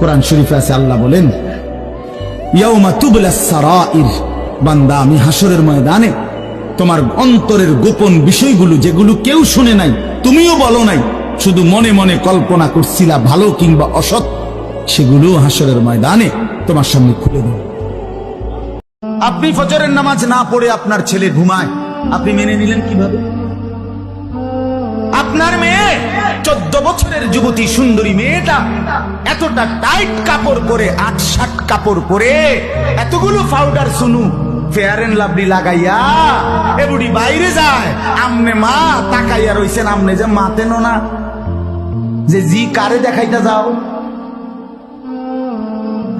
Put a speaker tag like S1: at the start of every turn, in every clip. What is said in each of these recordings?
S1: কোরআন শরীফে আছে, আল্লাহ বলেন বান্দা, আমি হাসরের ময়দানে, তোমার অন্তরের গোপন বিষয়গুলো যেগুলো কেউ শুনে নাই, তুমিও বলো নাই, শুধু মনে মনে কল্পনা করছিলা ভালো কিংবা অসৎ, সেগুলো হাসরের ময়দানে তোমার সামনে খুলে দেব। আপনি ফজরের নামাজ না পড়ে আপনার ছেলে ঘুমায়, আপনি মেনে নিলেন কীভাবে? আপনার মেয়ে? চোদ্দ বছরের যুবতী সুন্দরী মেয়েটা এতটা টাইট কাপড় পরে আট ষাট কাপড় পরে এতগুলো powder Suno fair and lovely লাগাইয়া এ বুড়ি বাইরে যায়, আমনে মা তাকাইয়া রইছেন, আমনে যে মাতেন না। যে জি কারে দেখাইতে যাও?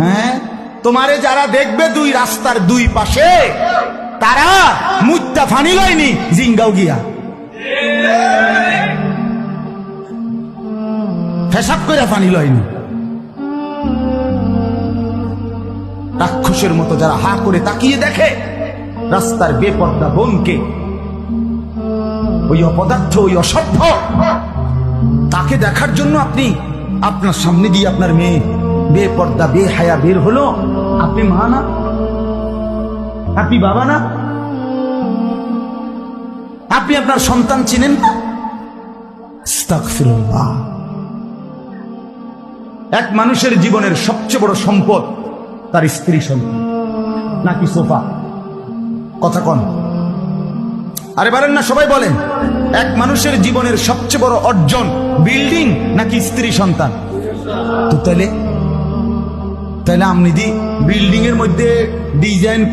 S1: হ্যাঁ? তোমারে যারা দেখবে দুই রাস্তার দুই পাশে, তারা মুত্তা ফানি লয়নি, জিঙ্গাও গিয়া। ফেসাব করে ফানি লয়নি রাক্ষসের মতো যারা হা করে তাকিয়ে দেখে, রাস্তার বেপর্দা বোনকে। ওই অপদার্থ, ওই অসভ্য, তাকে দেখার জন্য আপনি আপনার সামনে দিয়ে আপনার মেয়ে বেপর্দা বে হায়া বের হলো। আপনি মা না? আপনি বাবা না? আপনি আপনার সন্তান চিনেন না। এক মানুষের জীবনের সবচেয়ে বড় সম্পদ তার স্ত্রী সন্তান নাকি সোফা? কথা কন। আরে বলেন না, সবাই বলেন। এক মানুষের জীবনের সবচেয়ে বড় অর্জন বিল্ডিং নাকি স্ত্রী সন্তান? তো তাহলে তাহলে আপনি দি বিল্ডিং এর মধ্যে ডিজাইন